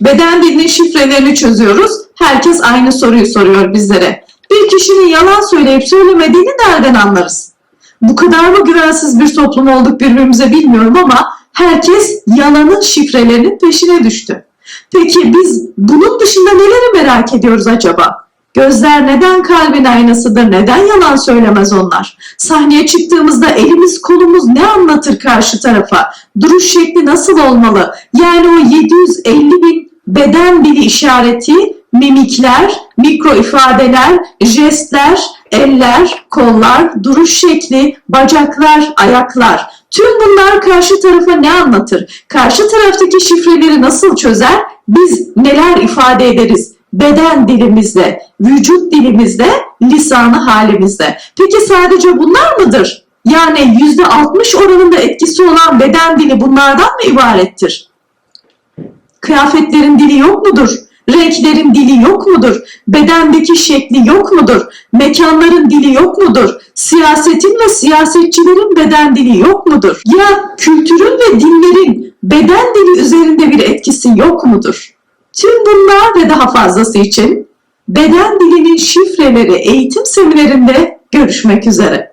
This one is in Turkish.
Beden dilinin şifrelerini çözüyoruz. Herkes aynı soruyu soruyor bizlere. Bir kişinin yalan söyleyip söylemediğini nereden anlarız? Bu kadar mı güvensiz bir toplum olduk birbirimize bilmiyorum ama herkes yalanın şifrelerinin peşine düştü. Peki biz bunun dışında neleri merak ediyoruz acaba? Gözler neden kalbin aynasıdır? Neden yalan söylemez onlar? Sahneye çıktığımızda elimiz kolumuz ne anlatır karşı tarafa? Duruş şekli nasıl olmalı? Yani o 750 bin beden dili işareti, mimikler, mikro ifadeler, jestler, eller, kollar, duruş şekli, bacaklar, ayaklar. Tüm bunlar karşı tarafa ne anlatır? Karşı taraftaki şifreleri nasıl çözer? Biz neler ifade ederiz? Beden dilimizle, vücut dilimizle, lisanı halimizle. Peki sadece bunlar mıdır? Yani %60 oranında etkisi olan beden dili bunlardan mı ibarettir? Kıyafetlerin dili yok mudur? Renklerin dili yok mudur? Bedendeki şekli yok mudur? Mekanların dili yok mudur? Siyasetin ve siyasetçilerin beden dili yok mudur? Ya kültürün ve dinlerin beden dili üzerinde bir etkisi yok mudur? Tüm bunlar ve daha fazlası için beden dilinin şifreleri eğitim seminerinde görüşmek üzere.